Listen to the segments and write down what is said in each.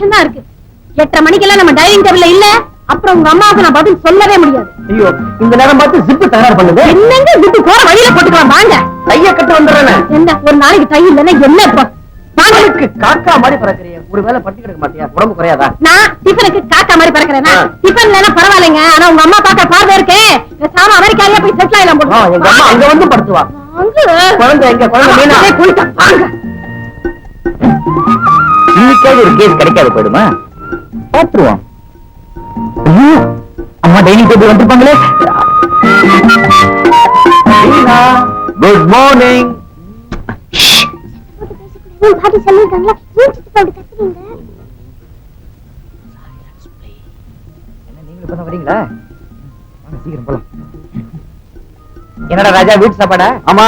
நிமிஷம் தான் இருக்கு. எட்டரை மணிக்கெல்லாம் நம்ம டைனிங் டேபிள்ல இல்ல. அப்புறம் உங்க அம்மாவுக்கு நான் பதில் சொல்லவே முடியாது. ஐயோ இந்த நேரம் பார்த்து ஜிப்பு தயார் பண்ணுது என்னங்க விட்டு போற வழியில போட்டுக்கலாம் வாங்க. கைய கட்டு வந்துடுறேன். என்ன ஒரு நாளைக்கு டை இல்லைன்னா என்ன இப்போ? வாங்க. அவளுக்கு காக்கா மாதிரி பறக்குறிய. ஒரு வேளை பட்டி கிடக்க மாட்டியா? உடம்பு குறையாதா? நான் டிஃபனுக்கு காக்கா மாதிரி பறக்கிறேனா. டிஃபன் இல்லைன்னா பரவாயில்லைங்க. ஆனா உங்க அம்மா பாக்க பார்வை இருக்கே. சாம அமெரிக்காலயே போய் செட்டில் எங்க அம்மா அங்க வந்து படுத்துவா குழந்தை எங்க? குழந்தை மீனா? வாங்க. இன்னைக்காவது ஒரு கேஸ் கிடைக்காது போயிடுமா? பாத்துருவோம் அம்மா டைனிங் டேபிள் வந்திருப்பாங்களே. குட் மார்னிங் என்னடா ராஜா வீட்டு சாப்பாடா? ஆமா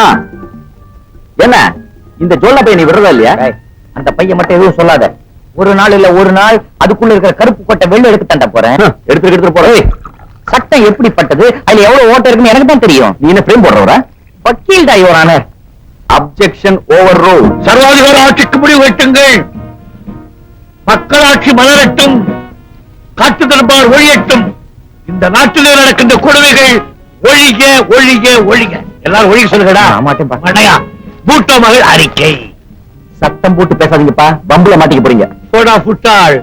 என்ன? இந்த ஜோல்ல பையன் விடுறதா இல்லையா? அந்த பையன் மட்டும் எதுவும் சொல்லாத. ஒரு நாள் இல்ல ஒரு நாள் அதுக்குள்ள இருக்கிற கருப்பு கொட்டை வெள்ள எடுத்து தண்ட போறேன். எடுத்து எடுத்து போறேன் சட்டம் எப்படிப்பட்டது? அதுல எவ்வளவு ஓட்ட இருக்குன்னு எனக்கு தான் தெரியும். நீ என்ன பிரேம் போடுறவரா வக்கீல் தான் யுவர் அப்செக்ஷன் ஓவர் ரூல் சர்வாதிகார ஆட்சிக்கு முடிவு கட்டுங்கள் மக்களாட்சி மலரட்டும். காட்டு தரப்பார் ஒழியட்டும். இந்த நாட்டிலே நடக்கின்ற கொடுமைகள் ஒழிக ஒழிக ஒழிக. எல்லாரும் ஒழிக சொல்லுங்கடா. மாட்டேன்பா மடையா பூட்டோ மகள் அறிக்கை. சத்தம் போட்டு பேசாதீங்கப்பா. பம்புல மாட்டிக்க போறீங்க. போடா புட்டாள்.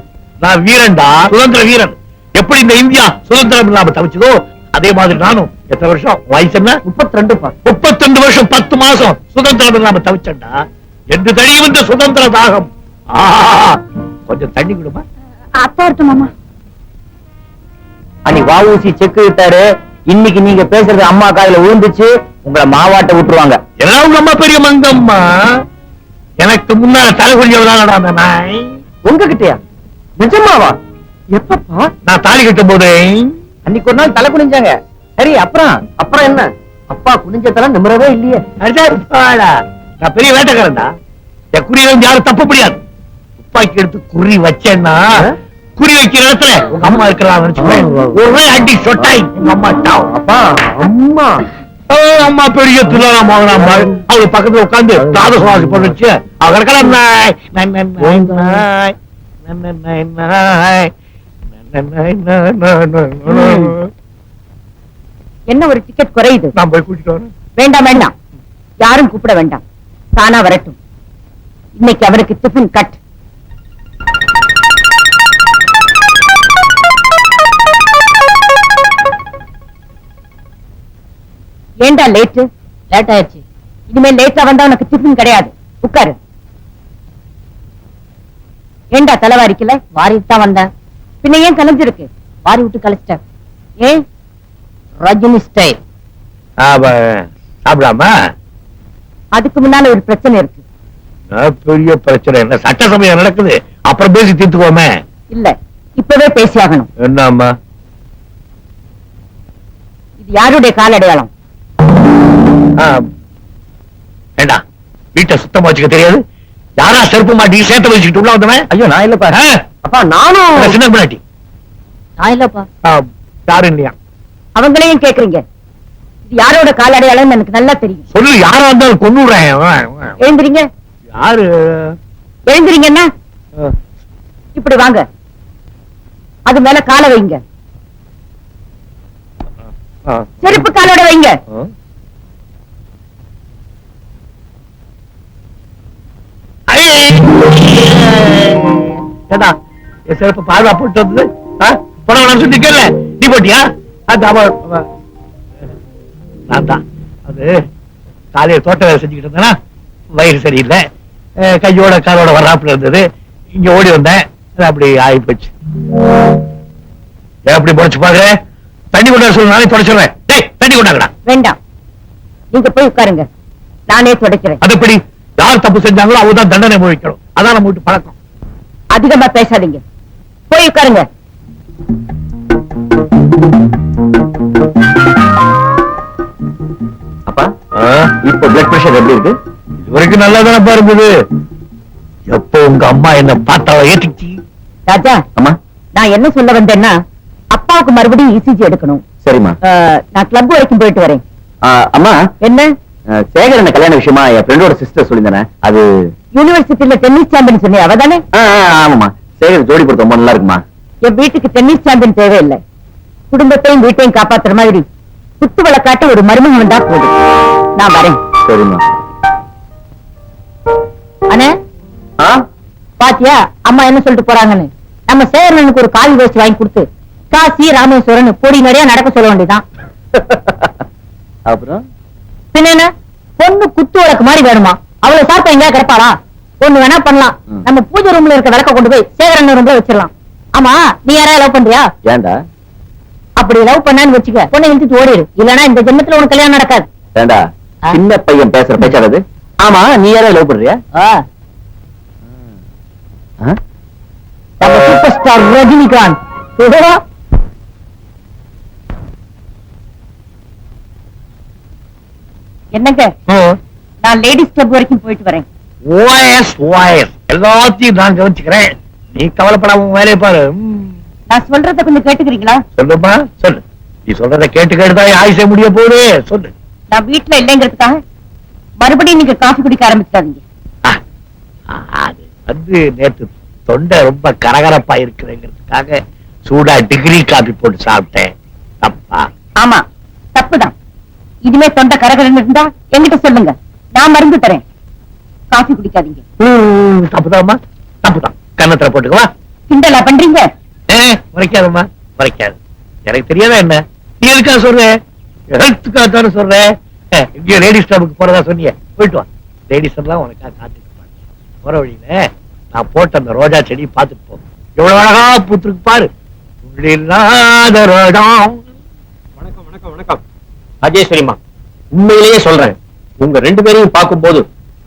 நான் வீரன்டா. சுதந்திர வீரன். எப்படி இந்த இந்தியா சுதந்திரம் இல்லாம தவிச்சதோ அதே மாதிரி நானும். எத்தனை வருஷம்? வயசு என்ன? முப்பத்தி ரெண்டுப்பா முப்பத்தெண்டு வருஷம் பத்து மாசம் சுதந்திரம் இல்லாம தவிச்சண்டா என்று தனியும் இந்த சுதந்திர தாகம். ஆஹா, கொஞ்சம் தண்ணி கொடுமா? அப்பா இருக்கட்டும் மாமா. அன்னைக்கு வாவூசி செக் விட்டாரு இன்னைக்கு நீங்க பேசுறது அம்மா காதுல விழுந்துச்சு. உங்களை மாவாட்ட விட்டுருவாங்க. எல்லாம் உங்க அம்மா பெரிய மங்கம்மா. எனக்கு முன்னால தலை குடியவதானடா அந்த நாய். உங்ககிட்டயா? நிஜமாவா? எப்பப்பா? நான் தாலி கட்டும் போதே அன்னைக்கு ஒரு நாள் தலை குனிஞ்சாங்க. சரி அப்புறம்? அப்புறம் என்ன? அப்பா குனிஞ்ச தலை நிமிரவே இல்லையே. அடே பாடா, நான் பெரிய வேட்டைக்காரன்டா. என் குறியில இருந்து யாரும் தப்ப முடியாது துப்பாக்கி எடுத்து குறி வச்சேன்னா? குறி வைக்கிற இடத்துல உங்க அம்மா இருக்கிறாங்க. ஒரே அடி சொட்டாய் உங்க அம்மா அப்பா அம்மா. அம்மா பெரிய அவரு பக்கத்துல உட்கார்ந்து தாத சுவாசி பண்ணுச்சு அவ நாய். என்ன ஒரு டிக்கெட் குறையுது நான் போய் கூட்டிட்டு வரேன் வேண்டாம் வேண்டாம் யாரும் கூப்பிட வேண்டாம் தானா வரட்டும் இன்னைக்கு அவருக்கு டிஃபன் கட் ஏண்டா லேட்டு? லேட் ஆயிடுச்சு இனிமே லேட்டா வந்தா உனக்கு டிஃபன் கிடையாது. உட்காரு. ஏண்டா தலைவாரிக்கல? வாரிட்டு தான் வந்தேன் பின்ன ஏன் கலைஞ்சிருக்கு? வாரி விட்டு கலைச்சிட்ட. ஏன்? ரஜினி ஸ்டைல் சாப்பிடாமா அதுக்கு முன்னால ஒரு பிரச்சனை இருக்கு. நான் பெரிய பிரச்சனை. என்ன சட்ட சமயம் நடக்குது. அப்புறம் பேசி தீர்த்துக்கோமே இல்ல இப்பவே பேசியாகணும். என்னம்மா? இது யாருடைய கால் அடையாளம் ஏண்டா வீட்டை சுத்தமா வச்சுக்க தெரியாது? யாரா செருப்பு மாட்டி சேர்த்து வச்சுக்கிட்டு உள்ள வந்தவன்? ஐயோ நான் இல்லப்பா. அப்பா நானும் சின்ன பிள்ளாட்டி நான் இல்லப்பா. யாரும் இல்லையா? அவங்களையும் கேக்குறீங்க. இது யாரோட கால் அடையாளம்னு எனக்கு நல்லா தெரியும். சொல்லு யாரா இருந்தாலும் கொண்டுறேன் எழுந்திரீங்க. யாரு? எழுந்திரீங்கன்னா ஆ, இப்படி வாங்க. அது மேல காலை வைங்க. செருப்பு காலோட வைங்க. ஏண்டா என் செருப்பு பாதுகா போட்டு வந்தது? ஆ? போட வேணாம்னு சொல்லிருக்கேன்ல நீ போட்டியா? அது அவ அவ- நான் தான். அது காலையில தோட்ட வேலை செஞ்சுக்கிட்டு இருந்தேனா வயிறு சரியில்லை. கையோட காலோட வர்றாப்புல இருந்தது. இங்க ஓடி வந்தேன். அப்படி ஆகி போச்சு. அப்படி முறைச்சு பாரு தண்ணி கொண்டாட சொல்லு நானே தொடச்சிடுறேன் டேய் தண்ணி கொண்டாங்கடா வேண்டாம். நீங்க போய் உட்காருங்க. நானே துடைக்கிறேன். அது எப்படி? யார் தப்பு செஞ்சாங்களோ அவங்க தான் தண்டனை முழிக்கணும் அதான் நம்ம வீட்டு பழக்கம். அதிகமா பேசாதீங்க. போய் உட்காருங்க. அப்பா இப்போ பிளட் பிரஷர் எப்படி இருக்கு? இது வரைக்கும் நல்லா தானே இருந்தது எப்போ உங்க அம்மா என்ன பார்த்தாவ ஏத்திச்சு ராஜா அம்மா. நான் என்ன சொல்ல வந்தேன்னா அப்பாவுக்கு மறுபடியும் இசிஜி எடுக்கணும். சரிம்மா. நான் கிளப் வரைக்கும் போயிட்டு வரேன். அம்மா. என்ன? சேகரன் கல்யாண விஷயமா என் ஃப்ரெண்டோட சிஸ்டர் சொல்லியிருந்தேன்? அது யூனிவர்சிட்டியில டென்னிஸ் சாம்பியன் சொன்னி அவதானே? ஆ, ஆ, ஆமாம்மா. சேகர் ஜோடி பொறுத்த ரொம்ப நல்லா இருக்குமா? என் வீட்டுக்கு டென்னிஸ் சாம்பியன் தேவையில்லை. குடும்பத்தையும் வீட்டையும் காப்பாத்துற மாதிரி குத்து வழக்காட்ட ஒரு மருமகன் வந்தா போதும். நான் வரேன். சரிம்மா. அண்ணே? பாத்தியா? அம்மா என்ன சொல்லிட்டு போறாங்கன்னு. நம்ம சேரனுக்கு ஒரு காவி வேஸ்ட் வாங்கி கொடுத்து காசி ராமேஸ்வரன் பொடி நிறைய நடக்க சொல்ல வேண்டியதான் அப்புறம்? பின்ன பொண்ணு குத்து விளக்கு மாதிரி வேணுமா? அவ்வளவு சாப்பிட்டா எங்கேயா கிடப்பாளா? ஒண்ணு வேணா பண்ணலாம். நம்ம பூஜை ரூம்ல இருக்க விளக்க கொண்டு போய் சேகரன் ரூம்ல வச்சிடலாம். ஆமா நீ யாரையா லவ் பண்றியா? ஏன்டா? அப்படி லவ் பண்ணான்னு வச்சுக்க பொண்ணை இழுத்துட்டு ஓடிடு. இல்லனா இந்த ஜென்மத்துல உனக்கு கல்யாணம் நடக்காது. ஏண்டா. சின்ன பையன் பேசுற பேச்சானது ஆமா நீ யாரோ லவ் பண்றியா? Super star Rajinikanth. என்னங்க? நான் லேடிஸ் கிளப் வரைக்கும் போயிட்டு வரேன். ஓஎஸ் ஓஎஸ் எல்லாத்தையும் நான் கவனிச்சுக்கிறேன். நீ கவலைப்படாம உன் வேலையை பாரு. நான் சொல்றத கொஞ்சம் கேட்டுக்கிறீங்களா? சொல்லுமா சொல்லு. நீ சொல்றத கேட்டு கேட்டுதான் ஆயுசே முடிய போகுது. சொல்லு. நான் வீட்டுல இல்லைங்கிறதுக்காக மறுபடியும் நீங்க காஃபி குடிக்க ஆரம்பிச்சிடாதீங்க. ஆ, ஆ, அது வந்து நேத்து தொண்டை ரொம்ப கரகரப்பா இருக்குதுங்கிறதுக்காக சூடா டிகிரி காபி போட்டு சாப்பிட்டேன். தப்பா? ஆமா தப்புதான். இனிமே தொண்டை கரகரன்னு இருந்தா என்கிட்ட சொல்லுங்க. நான் மருந்து தரேன். காஃபி குடிக்காதீங்க. ம், தப்புதாம்மா தப்புதான் கன்னத்துல போட்டுக்கவா? கிண்டலா பண்றீங்க? ஏ மறைக்காதம்மா மறைக்காது எனக்கு தெரியாதா என்ன? நீ எதுக்கா சொல்ற? ஹெல்த்துக்காக தானே சொல்ற? ஏ, இங்கேயோ லேடிஸ் கிளப்புக்கு போறதா சொன்னியே. போயிட்டு வா. லேடிஸ் எல்லாம் உனக்காக காத்துட்டு இருப்பாங்க. போற வழியில நான் போட்ட அந்த ரோஜா செடி பார்த்துட்டு போ. எவ்வளவு அழகா பூத்துருக்கு பாரு. உள்ளில்லாத ரோஜம் வணக்கம் வணக்கம் வணக்கம். ராஜேஸ்வரிமா உண்மையிலேயே சொல்றேன். உங்க ரெண்டு பேரையும் பார்க்கும்போது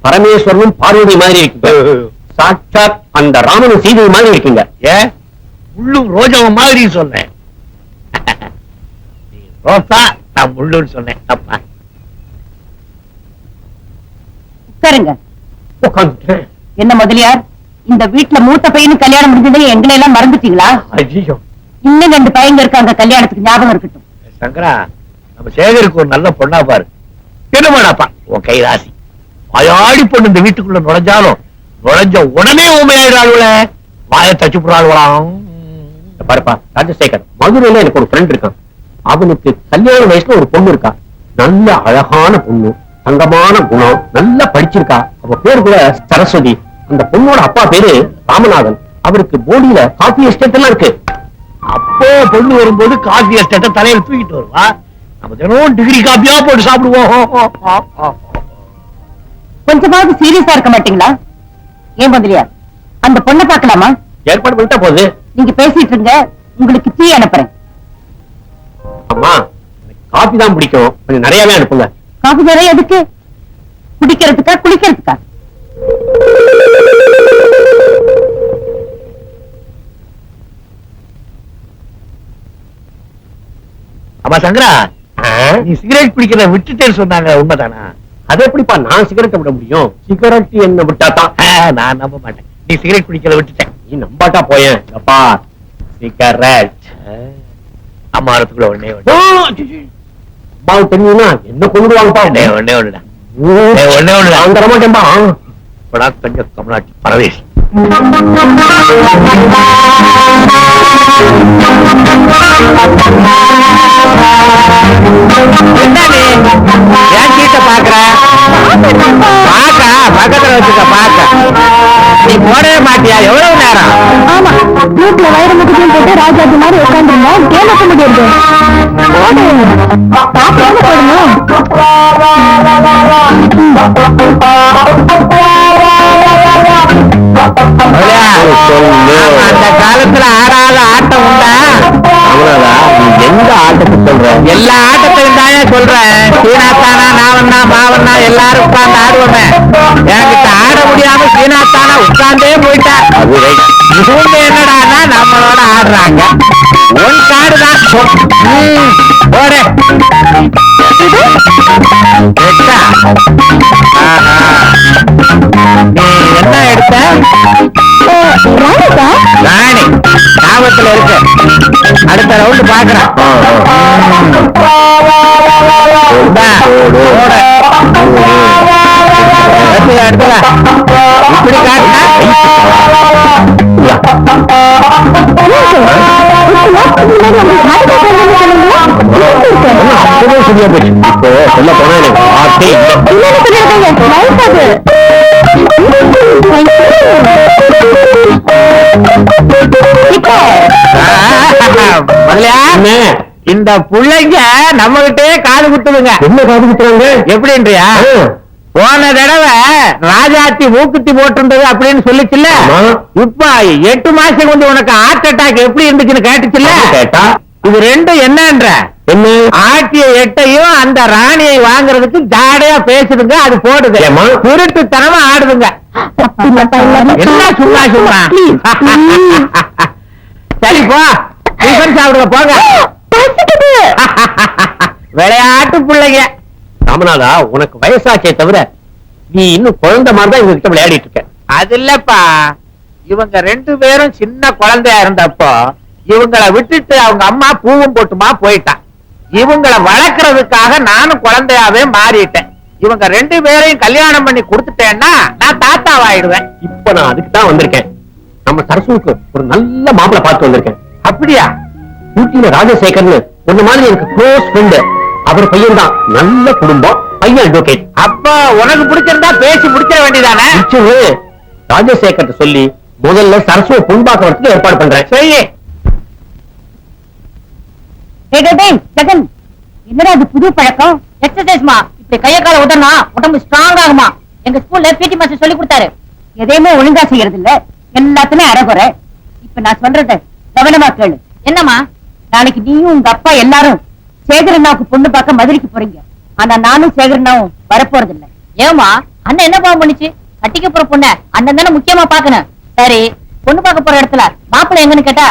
பரமேஸ்வரனும் பார்வதி மாதிரி இருக்கீங்க. சாட்சாத் அந்த ராமனும் சீதை மாதிரி இருக்கீங்க. ஏன் முள்ளும் ரோஜாவும் மாதிரி சொன்னேன். ரோசா நான் முள்ளுன்னு சொன்னேன். தப்பா உட்காருங்க. உட்காந்துட்டேன். என்ன முதலியார் இந்த வீட்டுல மூத்த பையனு கல்யாணம் முடிஞ்சதே எங்களை எல்லாம் மறந்துட்டீங்களா? ஐயோ. இன்னும் ரெண்டு பையங்க இருக்காங்க கல்யாணத்துக்கு ஞாபகம் இருக்கட்டும். சங்கரா நம்ம சேகருக்கு ஒரு நல்ல பொண்ணா பாரு. என்ன உன் கை ராசி வாயாடி பொண்ணு இந்த வீட்டுக்குள்ள நுழைஞ்சாலும் நுழைஞ்ச உடனே உண்மையாயிடாளுல வாயை தச்சு போடுறாளுவலாம் பாருப்பா ராஜசேகர். மதுரையில எனக்கு ஒரு ஃப்ரெண்ட் இருக்கான். அவனுக்கு கல்யாண வயசுல ஒரு பொண்ணு இருக்கா. நல்ல அழகான பொண்ணு தங்கமான குணம் நல்லா படிச்சிருக்கா. அவ பேர் கூட சரஸ்வதி. அந்த பொண்ணோட அப்பா பேரு ராமநாதன். அவருக்கு போடியில காஃபி எஸ்டேட் எல்லாம் இருக்கு. அப்போ பொண்ணு வரும்போது காஃபி எஸ்டேட்ட தலையில தூக்கிட்டு வருவா. நம்ம தினம் டிகிரி காப்பியா போட்டு சாப்பிடுவோம். கொஞ்சமாவது சீரியஸா இருக்க மாட்டீங்களா? ஏன் முதலியார் அந்த பொண்ணை பார்க்கலாமா? ஏற்பாடு பண்ணிட்டா போகுது நீங்க பேசிட்டு இருங்க உங்களுக்கு டீ அனுப்புறேன். அம்மா காஃபி தான் பிடிக்கும். கொஞ்சம் நிறையவே அனுப்புங்க. காஃபி நிறைய எதுக்கு? குடிக்கிறதுக்கா குளிக்கிறதுக்கா? ஆமா சங்கரா? நீ சிகரெட் பிடிக்கிறத விட்டுட்டேன்னு சொன்னாங்க உண்மைதானா? அது எப்படிப்பா நான் சிகரெட்டை விட முடியும்? சிகரெட் என்ன விட்டா தான் ஆ, நான் நம்ப மாட்டேன். நீ சிகரெட் பிடிக்கிறத விட்டுட்டேன் நீ நம்பாட்டா போயேன் அப்பா சிகரெட் அம்மாவதுக்குள்ள ஒண்ணே ஒண்ணு. அம்மாவுக்கு தெரியும்னா என்ன கொண்டுடுவாங்கப்பா? ஒண்ணே ஒண்ணே ஒண்ணுதான் ஏய், ஒண்ணே ஒண்ணுதான். நான் தர மாட்டேன்பா இப்படா கொஞ்சம் கமலாட்டி பரவேஷ். ஏன் சீட்டை பாக்குற பாக்கா பக்கத்துல வச்சுக்க பாக்க நீ போடவே மாட்டியா? எவ்வளவு நேரம்? ஆமா. வீட்டுல வயிறு முக்கியம் போட்டு ராஜாஜி மாதிரி உட்காந்துருந்தேன் கேட்க முடியாது. அந்த காலத்துல ஆறாத ஆட்டம் உண்டா? எந்த ஆட்டத்தை சொல்ற? எல்லா ஆட்டத்தையும் தானே சொல்றேன் சீனாத்தானா நாவண்ணா மாவண்ணா எல்லாரும் உட்கார்ந்து ஆடுவோமே. என்கிட்ட ஆட முடியாம சீனாத்தானா உட்கார்ந்தே போயிட்டா. என்னடான்னா நம்மளோட ஆடுறாங்க. உன் காடு தான் போடு. நீ என்ன எடுத்த? ராணி. ஞாபகத்துல இருக்கு. அடுத்த ரவுண்டு பாக்குறேன் இப்படி காட்டினா? இந்த புள்ளைங்க நம்ம கிட்டே காது குத்துதுங்க. என்ன காது குத்துறாங்க? எப்படின்றியா? போன தடவை ராஜாத்தி மூக்குத்தி போட்டிருந்தது அப்படின்னு சொல்லிச்சுல்ல. இப்ப எட்டு மாசம் வந்து உனக்கு ஹார்ட் அட்டாக் எப்படி இருந்துச்சுன்னு கேட்டுச்சுல்ல? கேட்டா. இது ரெண்டும் என்னன்ற? என்ன? ஆட்டிய எட்டையும் அந்த ராணியை வாங்குறதுக்கு ஜாடையா பேசுதுங்க அது போடுது? திருட்டுத்தனமா ஆடுதுங்க. என்ன சும்மா சும்மா? சரி போ. டிஃபன் சாப்பிடுங்க போங்க. விளையாட்டு பிள்ளைங்க. ராமநாதா உனக்கு வயசாச்சே தவிர நீ இன்னும் குழந்தை மாதிரி தான் இவங்க கிட்ட விளையாடிட்டு இருக்க. அது இல்லப்பா. இவங்க ரெண்டு பேரும் சின்ன குழந்தையா இருந்தப்போ இவங்கள விட்டுட்டு அவங்க அம்மா பூவும் போட்டுமா போயிட்டான் இவங்கள வளர்க்கறதுக்காக நானும் குழந்தையாவே மாறிட்டேன். இவங்க ரெண்டு பேரையும் கல்யாணம் பண்ணி கொடுத்துட்டேன்னா நான் தாத்தாவாயிடுவேன் இப்ப நான் அதுக்கு தான் வந்திருக்கேன். நம்ம சரசுக்கு ஒரு நல்ல மாப்பிளை பார்த்து வந்திருக்கேன். அப்படியா? ஊட்டியில ராஜசேகர்னு உன்ன மாதிரி எனக்கு க்ளோஸ் ஃப்ரெண்டு அவர் பையன் தான் நல்ல குடும்பம். பையன் அட்வொகேட் அப்ப உனக்கு பிடிச்சிருந்தா பேசி முடிச்சிட வேண்டியதானே? ராஜசேகர் சொல்லி முதல்ல சரசுவை பொன்பாக்க வரத்துக்கு ஏற்பாடு பண்றேன். சரி ஜெகன் என்னடா இது புது பழக்கம்? எக்ஸசைஸ்மா இப்படி கைய கால உதறனா உடம்பு ஸ்ட்ராங் ஆகுமா? எங்க ஸ்கூல்ல பிடி மாஸ்டர் சொல்லி கொடுத்தாரு. எதையுமே ஒழுங்கா செய்யறது இல்ல எல்லாத்துலயும் அறகுறை. இப்ப நான் சொல்றத கவனமா கேளு. என்னம்மா? நாளைக்கு நீயும் உங்க அப்பா எல்லாரும் சேகரண்ணாவுக்கு பொண்ணு பார்க்க மதுரைக்கு போறீங்க. ஆனா நானும் சேகரனும் வரப்போறது இல்ல ஏமா அண்ணன் என்ன பாவம் பண்ணுச்சு? கட்டிக்க போற பொண்ண அண்ணன் தானே முக்கியமா பாக்கணும் சரி பொண்ணு பார்க்க போற இடத்துல மாப்பிள்ள எங்கன்னு கேட்டா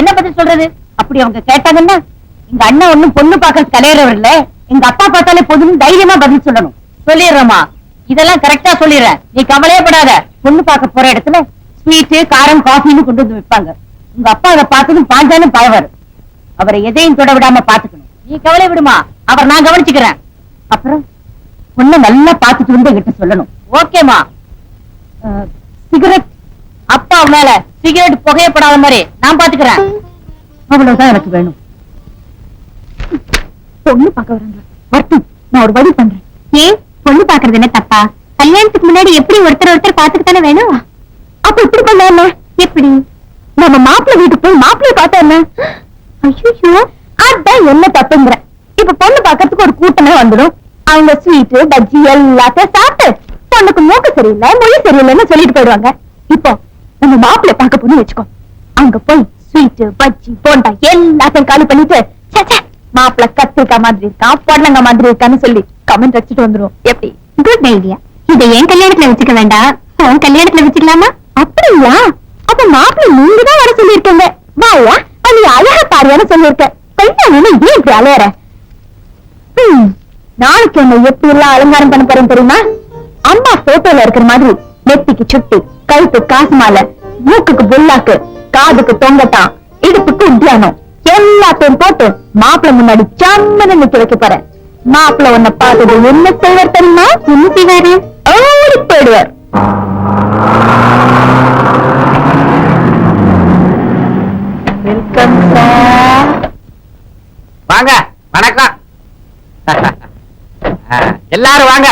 என்ன பதில் சொல்றது? அப்படி அவங்க கேட்டாங்கன்னா எங்க அண்ணன் ஒண்ணும் பொண்ணு பார்க்கறது கலையறவர் இல்ல. எங்க அப்பா பார்த்தாலே போதும் தைரியமா பதில் சொல்லணும். சொல்லிடுறேம்மா. இதெல்லாம் கரெக்டா சொல்லிடுறேன். நீ கவலையே படாத. பொண்ணு பார்க்க போற இடத்துல ஸ்வீட்டு காரம் காஃபின்னு கொண்டு வந்து விற்பாங்க உங்க அப்பா அதை பார்த்ததும் பாஞ்சாலும் பயவர். அவரை எதையும் தொட விடாம பாத்துக்கணும் நீ கவலை விடுமா. அவர் நான் கவனிச்சுக்கிறேன். அப்புறம் பொண்ணை நல்லா பாத்துட்டு வந்து என்கிட்ட சொல்லணும். ஓகேமா சிகரெட். அப்பா மேல சிகரெட் புகையப்படாத மாதிரி நான் பாத்துக்கிறேன் அவ்வளவுதான் எனக்கு வேணும். பொண்ணு பார்க்க வராங்க வரட்டும் நான் ஒரு வழி பண்றேன். ஏன்? பொண்ணு பாக்குறது என்ன தப்பா? கல்யாணத்துக்கு முன்னாடி எப்படி ஒருத்தர் ஒருத்தர் பாத்துக்கு தானே வேணும்? அப்ப இப்படி பண்ணாம எப்படி? நம்ம மாப்பிள்ளை வீட்டுக்கு போய் மாப்பிள்ளை பார்த்தா என்ன? ஐயோ அதான் என்ன தப்புங்கிற. இப்ப பொண்ணு பாக்கிறதுக்கு கூட்டமே வந்துடும். அவங்க ஸ்வீட்டு பஜ்ஜி எல்லாத்தையும் சாப்பிட்டு பொண்ணுக்கு மூக்கு சரியில்லை மொழி சரியில்லைன்னு சொல்லிட்டு போயிடுவாங்க. இப்போ நம்ம மாப்பிள்ளை பார்க்க போன்னு வச்சுக்கோ. அங்க போய் ஸ்வீட்டு பஜ்ஜி போண்டா எல்லாத்தையும் காலி பண்ணிட்டு மாப்பிள்ள ச்சே, கத்திரிக்காய் மாதிரி இருக்கான் பொடலங்க மாதிரி இருக்கான்னு சொல்லி கமெண்ட் வச்சுட்டு வந்துரும். எப்படி? குட் ஐடியா இதை என் கல்யாணத்துல வச்சுக்க வேண்டாம். உன் கல்யாணத்துல வச்சுக்கலாமா? அப்படியா? அப்ப மாப்பிள்ளை நீங்க தான் வர சொல்லியிருக்கீங்க. வாயா நீ அழகா பாரியான்னு சொல்லியிருக்க. கல்யாணம் ஏன் இப்படி அலையற? நாளைக்கு என்ன எப்படி எல்லாம் அலங்காரம் பண்ண போறேன் தெரியுமா? அம்மா போட்டோல இருக்கிற மாதிரி நெத்திக்கு சுட்டி கழுத்து காசு மாலை மூக்குக்கு புல்லாக்கு காதுக்கு தொங்கட்டான் இடுப்புக்கு உத்தியானம் எல்லாத்தையும் போட்டு மாப்பிள்ளை முன்னாடி சம்மன நிக்க வைக்க போறேன். மாப்பிள்ளை உன்னை பார்த்தது என்ன செய்வார் தெரியுமா? என்ன செய்வாரு ஓடி போயிடுவார். வாங்க வணக்கம். எல்லாரும் வாங்க.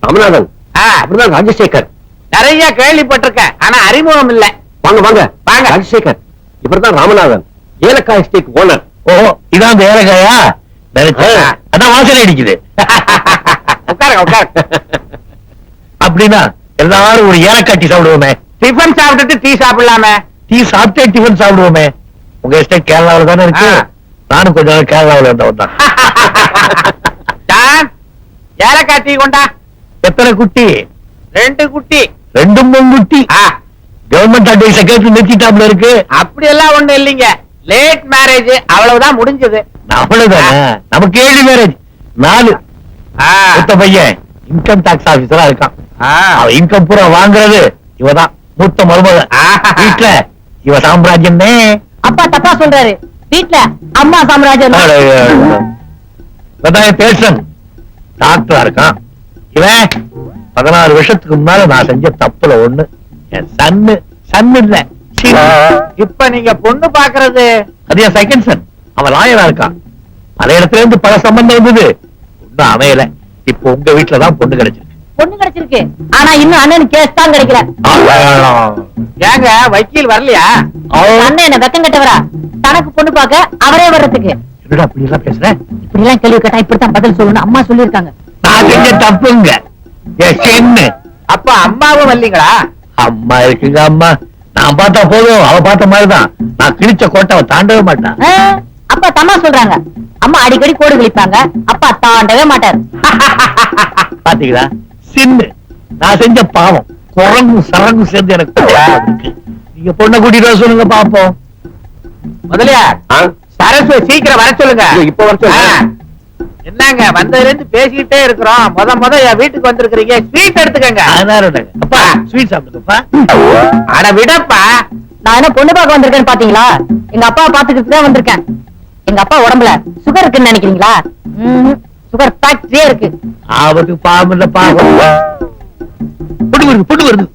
ராமநாதன் ஆ, அப்படிதான் ராஜசேகர். நிறைய கேள்விப்பட்டிருக்கேன் ஆனா அறிமுகம் இல்ல. வாங்க வாங்க. வாங்க. ராஜசேகர். இவர்தான் ராமநாதன். ஏலக்காய் எஸ்டேட் ஓனர் ஓ இதான் அந்த ஏலக்காயா. அதான் வாசனை அடிக்குது. உட்காருங்க உட்காருங்க. அப்படின்னா எல்லாரும் ஒரு ஏலக்காய் டீ சாப்பிடுவோமே. டிஃபன் சாப்பிட்டுட்டு டீ சாப்பிடலாமே. டீ சாப்பிட்டே டிஃபன் சாப்பிடுவோமே. உங்க எஸ்டேட் கேரளாவில தானே இருக்கு. நானும் கொஞ்ச நாள் கேரளாவில இருந்தவன் தான் ஏலக்காய் டீ கொண்டா? எத்தனை குட்டி? ரெண்டு குட்டி. ரெண்டும் மூணு குட்டி ஆ, கவர்மெண்ட் அட்வைஸ் கேட்டு நிறுத்திட்டாப்ல இருக்கு. அப்படி எல்லாம் ஒண்ணும் இல்லைங்க. லேட் மேரேஜ் அவ்வளவுதான் முடிஞ்சது. அவ்வளவுதானே? நமக்கு ஏழு மேரேஜ் நாலு. ஆ, ஒத்த பையன் இன்கம் டாக்ஸ் ஆபீசரா இருக்கான். ஆ. அவன் இன்கம் பூரா வாங்குறது இவதான். மூத்த மருமக ஆஹா. வீட்டுல இவ சாம்ராஜ்யம். அப்பா தப்பா சொல்றாரு. வீட்ல அம்மா சாம்ராஜ்யம். பேசன் டாக்டரா இருக்கான். இவன் பதினாறு வருஷத்துக்கு முன்னால நான் செஞ்ச தப்புல ஒண்ணு. என் சன்னு சன்னு இல்ல. சீ. இப்ப நீங்க பொண்ணு பாக்குறது? அது என் செகண்ட் சன் அவன் லாயரா இருக்கான். பல இடத்துல இருந்து பல சம்பந்தம் வந்தது. ஒண்ணும் அமையல. இப்போ உங்க வீட்டுலதான் பொண்ணு கிடைச்சிருக்கு. பொண்ணு கிடைச்சிருக்கு. ஆனா இன்னும் அண்ணனுக்கு கேஸ் தான் கிடைக்கல. ஏங்க வக்கீல் வரலையா? அண்ணன் என்ன வெக்கம் கட்டவரா? தனக்கு பொண்ணு பார்க்க அவரே வர்றதுக்கு. என்னடா அப்படி எல்லாம் பேசுற? இப்படி எல்லாம் கேள்வி கேட்டா இப்படித்தான் பதில் சொல்லணும் அம்மா நான் செஞ்ச தப்புங்க. என் சென்னு. அப்ப அம்மாவும் வரலீங்களா? அம்மா இருக்குங்க அம்மா. நான் பார்த்தா போதும். அவ பார்த்த மாதிரிதான். நான் கிழிச்ச கோட்டை அவ தாண்டவே மாட்டான் அப்பா தம்மா சொல்றாங்க. அம்மா அடிக்கடி கோடு கிழிப்பாங்க. அப்பா தாண்டவே மாட்டாரு. பாத்தீங்களா? சின்னு. நான் செஞ்ச பாவம். குரங்கும் சரங்கும் சேர்ந்து எனக்கு. நீங்க பொண்ணை கூட்டிட்டு வர சொல்லுங்க பாப்போம். முதலியார் சரஸ்வதி சீக்கிரம் வர சொல்லுங்க. இப்ப வர சொல்லுங்க. என்னங்க வந்ததுல இருந்து பேசிக்கிட்டே இருக்கிறோம். முத முத என் வீட்டுக்கு வந்திருக்கிறீங்க. ஸ்வீட் எடுத்துக்கங்க. அதனால அப்பா ஸ்வீட் சாப்பிடுங்கப்பா. அட விடப்பா. நான் என்ன பொண்ணு பார்க்க வந்திருக்கேன்னு பாத்தீங்களா? எங்க அப்பா பாத்துக்கிட்டு தான் வந்திருக்கேன். எங்க அப்பா உடம்புல சுகர் இருக்குன்னு நினைக்கிறீங்களா? சுகர் ஃபேக்டரியே இருக்கு. ஆபத்து பாவம் இல்ல பாவம். புட்டு வருது புட்டு வருது.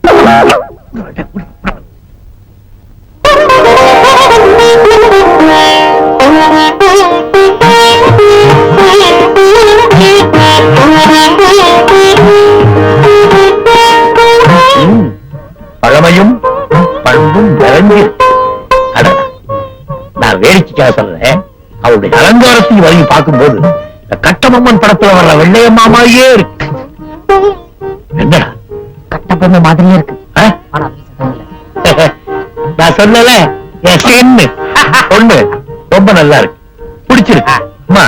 பழமையும் பண்பும் நிறைஞ்சு நான் வேடிக்கைக்காக சொல்றேன். அவருடைய அலங்காரத்தையும் வழங்கி பார்க்கும்போது கட்டபொம்மன் படத்துல வர்ற வெள்ளையம்மா மாதிரியே இருக்கு. என்னடா? கட்டப்பொம்மை மாதிரியே இருக்கு. நான் சொல்லல. என் பொண்ணு ரொம்ப நல்லா இருக்கு. பிடிச்சிருக்கு. அம்மா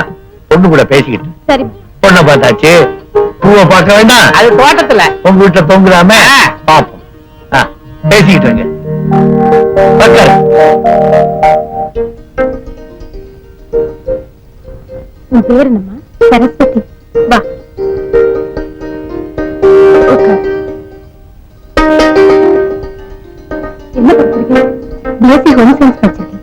பொண்ணு கூட பேசிக்கிட்டு. சரி. பொண்ணை பார்த்தாச்சு. பூவை பார்க்க வேண்டாம். அது தோட்டத்துல. உங்க வீட்டுல தொங்குதாம. பாப்போம் பேசிக்கிட்டு இருங்க உட்காரு. உன் பேர் என்னம்மா? சரஸ்வதி. வா. உட்கார். என்ன படிச்சிருக்கீங்க பிஎஸ்சி ஹோம் சயின்ஸ் படிச்சிருக்கேன்.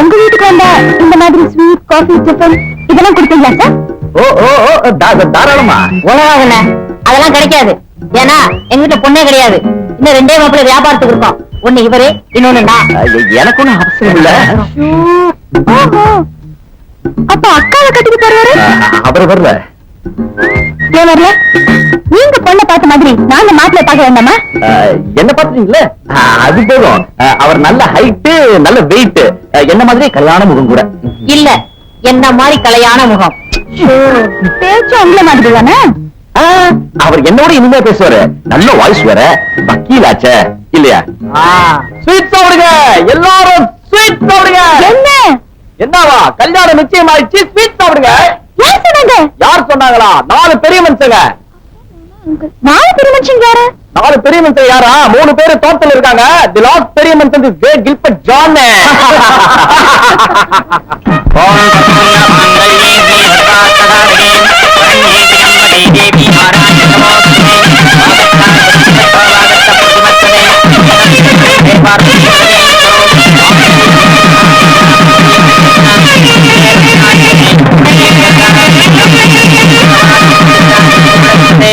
உங்க வீட்டுக்கு வந்தா இந்த மாதிரி ஸ்வீட் காஃபி டிஃபன் இதெல்லாம் கொடுப்பீங்களா சார் ஓ ஓ ஓ தாராளமா. உணவாகல அதெல்லாம் கிடைக்காது. ஏன்னா எங்கிட்ட பொண்ணே கிடையாது. இன்னும் ரெண்டே மாப்பிள்ள வியாபாரத்துக்கு இருக்கோம். ஒண்ணு இவரு இன்னொன்னு நான் எனக்கு ஒண்ணும் அவசியம் இல்ல. அப்ப அக்காவை கட்டிட்டு தருவாரு அவர் வரல. ஏன் வரல? நீங்க பொண்ணை பார்த்த மாதிரி நாங்க மாப்பிள்ளை பார்க்க வேண்டாமா? என்ன பாத்துறீங்களே அது போதும். அவர் நல்ல ஹைட்டு நல்ல வெயிட் என்ன மாதிரி கல்யாண முகம் கூட. இல்ல என்ன மாதிரி கலையான முகம்? பேச்சு உங்களை மாதிரி தானே? அவர் என்னோட இனிமே பேசுவாரு. நல்ல வாய்ஸ் வேற. வக்கீல் இல்லையா? ஸ்வீட் சாப்பிடுங்க. எல்லாரும் ஸ்வீட் சாப்பிடுங்க. என்ன? என்னவா? கல்யாணம் நிச்சயம் ஆயிடுச்சு ஸ்வீட் சாப்பிடுங்க. யார் சொன்னாங்களா? நாலு பெரிய மனுஷங்க. நாலு பெரிய மனுஷங்க யாரு? நாலு பெரிய மனுஷன் யாரா? மூணு பேரு தோட்டத்தில் இருக்காங்க. தி லாஸ்ட் பெரிய மனுஷன் is great Gilbert John Om சத்யம் மங்களே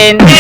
and